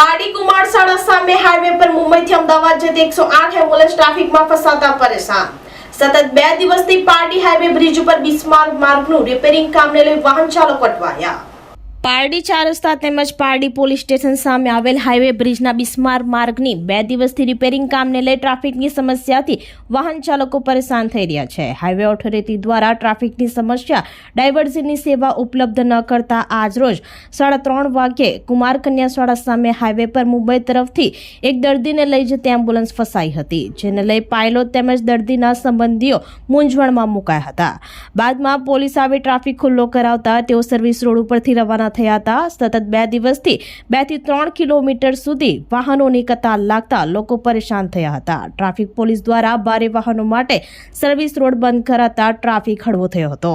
પાડી કુમારશાળા સામે હાઈવે પર મુંબઈથી અમદાવાદ જતી એકસો આઠ એમ્બ્યુલન્સ ટ્રાફિકમાં ફસાતા પરેશાન. સતત બે દિવસથી પારડી હાઈવે બ્રિજ ઉપર બિસ્માર્ક માર્ગનું રિપેરિંગ કામને લઈ વાહન ચાલકો અટવાયા. પારડી ચાર રસ્તા તેમજ પારડી પોલીસ સ્ટેશન સામે આવેલ હાઈવે બ્રિજના બિસ્માર માર્ગની બે દિવસથી રિપેરિંગ કામને લઈ ટ્રાફિકની સમસ્યાથી વાહન ચાલકો પરેશાન થઈ રહ્યા છે. હાઈવે ઓથોરિટી દ્વારા ટ્રાફિકની સમસ્યા ડાયવર્ઝનની સેવા ઉપલબ્ધ ન કરતા આજરોજ સાડા ત્રણ વાગ્યે કુમાર કન્યા શાળા સામે હાઈવે પર મુંબઈ તરફથી એક દર્દીને લઈ જતી એમ્બ્યુલન્સ ફસાઈ હતી, જેને લઈ પાયલોટ તેમજ દર્દીના સંબંધીઓ મૂંઝવણમાં મુકાયા હતા. બાદમાં પોલીસ આવી ટ્રાફિક ખુલ્લો કરાવતા તેઓ સર્વિસ રોડ ઉપરથી રવાના થયા હતા. સતત બે દિવસથી બેથી ત્રણ કિલોમીટર સુધી વાહનોની કતાર લાગતા લોકો પરેશાન થયા હતા. ટ્રાફિક પોલીસ દ્વારા ભારે વાહનો માટે સર્વિસ રોડ બંધ કરાતા ટ્રાફિક હળવો થયો હતો.